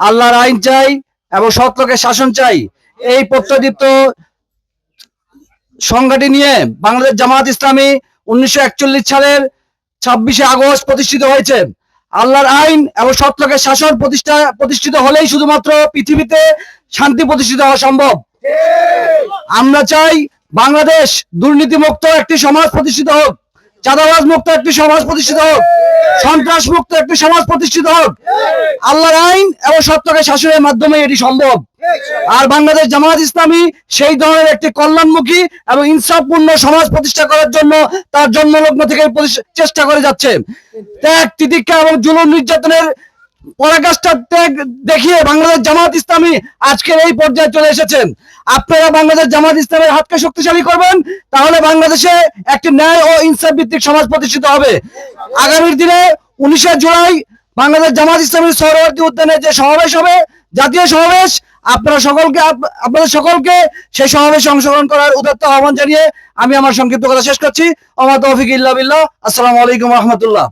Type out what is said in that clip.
আল্লাহর আইন চাই এবং সৎলোকের শাসন চাই। এই প্রত্যদীপ্ত সংজ্ঞাটি নিয়ে বাংলাদেশ জামাত ইসলামী উনিশশো একচল্লিশ সালের ছাব্বিশে আগস্ট প্রতিষ্ঠিত হয়েছে। আল্লাহর আইন এবং সৎলোকের শাসন প্রতিষ্ঠা, প্রতিষ্ঠিত হলেই শুধুমাত্র পৃথিবীতে শান্তি প্রতিষ্ঠিত হওয়া সম্ভব। আমরা চাই বাংলাদেশ দুর্নীতিমুক্ত একটি সমাজ প্রতিষ্ঠিত হোক চাঁদাবাজ মুক্ত একটি সমাজ প্রতিষ্ঠিত হোক সন্ত্রাস মুক্ত একটি সমাজ প্রতিষ্ঠিত হোক। আল্লাহর আইন এবং সত্যকে শাসনের মাধ্যমে এটি সম্ভব। আর বাংলাদেশ জামাত ইসলামী সেই ধরনের একটি কল্যাণমুখী এবং ইনসাফপূর্ণ সমাজ প্রতিষ্ঠা করার জন্য তার জন্মলগ্ন থেকে চেষ্টা করে যাচ্ছে। ত্যাগ, তিতিক্ষা এবং জুলুম নির্যাতনের পরাকাষ্ঠা ত্যাগ দেখিয়ে বাংলাদেশ জামাত ইসলামী আজকের এই পর্যায়ে চলে এসেছেন আপনারা বাংলাদেশ জামাত ইসলামের হাতকে শক্তিশালী করবেন, তাহলে বাংলাদেশে একটি ন্যায় ও ইনসাফ ভিত্তিক সমাজ প্রতিষ্ঠিত হবে। আগামীর দিনে উনিশে জুলাই বাংলাদেশ জামাত ইসলামী সৌরবর্তী উদ্যানে যে সমাবেশ হবে, জাতীয় সমাবেশ, আপনারা সকলকে আপ- আপনাদের সকলকে সেই সমাবেশে অংশগ্রহণ করার উদাত্ত আহ্বান জানিয়ে আমি আমার সংক্ষিপ্ত কথা শেষ করছি। আমার তৌফিক ইল্লা বিল্লাহ। আসসালামু আলাইকুম রহমতুল্লাহ।